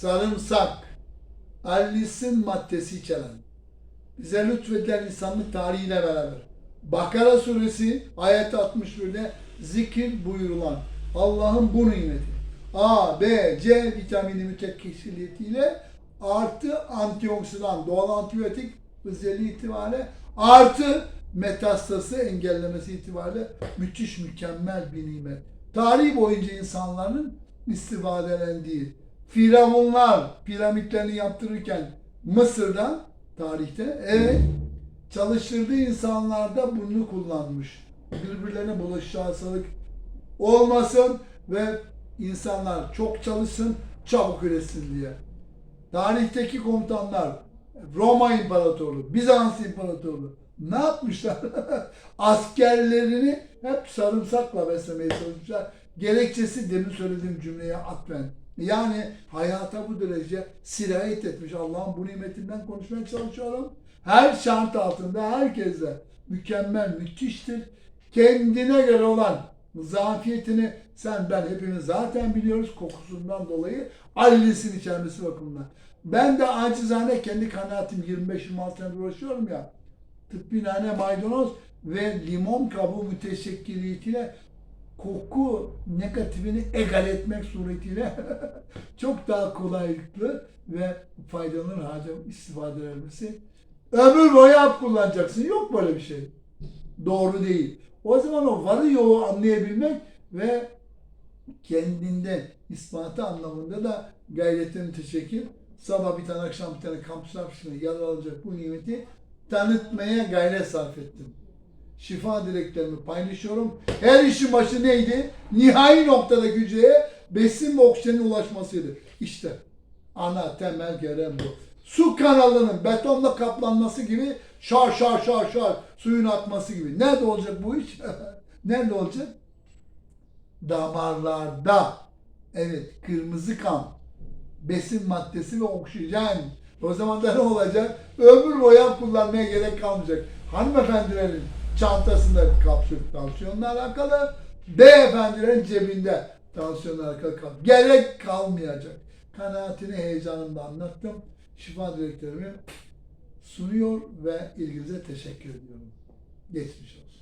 sarımsak, allisin maddesi içeren, bize lütfedilen insanlık tarihiyle beraber. Bakara suresi ayet 61'de zikir buyurulan Allah'ın bu nimeti A, B, C vitamini mütekkişiliyetiyle artı antioksidan, doğal antibiyotik özelliği itibariyle artı metastası engellemesi itibariyle müthiş mükemmel bir nimet. Tarih boyunca insanların istifadelendiği firavunlar piramitlerini yaptırırken Mısır'da tarihte evet çalıştırdığı insanlar da bunu kullanmış. Birbirlerine bulaşıcı hastalık olmasın ve insanlar çok çalışsın, çabuk üretsin diye. Tarihteki komutanlar, Roma İmparatorluğu, Bizans İmparatorluğu ne yapmışlar? Askerlerini hep sarımsakla beslemeye çalışmışlar. Gerekçesi demin söylediğim cümleye atfen. Yani hayata bu derece sirayet etmiş. Allah'ın bu nimetinden konuşmaya çalışıyorum. Her şart altında herkese mükemmel, müthiştir. Kendine göre olan zafiyetini sen ben hepimiz zaten biliyoruz kokusundan dolayı Ali'sin içermesi bakımından. Ben de acizane kendi kanaatim 25-26 senedir uğraşıyorum ya. Tıbbi nane maydanoz ve limon kabuğu müteşekkiliyetiyle koku negatifini egal etmek suretiyle çok daha kolaylıklı ve faydalanır hale istifade edilmesi. Ömür boyu hap kullanacaksın. Yok böyle bir şey. Doğru değil. O zaman o varı yoğu anlayabilmek ve kendinde ispatı anlamında da gayretini teşekkür. Sabah bir tane akşam bir tane kampüsler fişine yer alacak bu nimeti tanıtmaya gayret sarf ettim. Şifa dileklerimi paylaşıyorum. Her işin başı neydi? Nihai noktada hücreye besin ve oksijenin ulaşmasıydı. İşte ana temel görev bu. Su kanalının betonla kaplanması gibi şar şar şar şar suyun akması gibi. Nerede olacak bu iş? Nerede olacak? Damarlarda. Evet, kırmızı kan, besin maddesi ve oksijen. O zaman da ne olacak? Ömür boyu kullanmaya gerek kalmayacak. Hanımefendilerin çantasında kapsül tansiyonla alakalı, beyefendilerin cebinde tansiyonla alakalı kal- gerek kalmayacak. Kanaatini heyecanımda anlattım. Şifa dileklerimi sunuyor ve ilginize teşekkür ediyorum. Geçmiş olsun.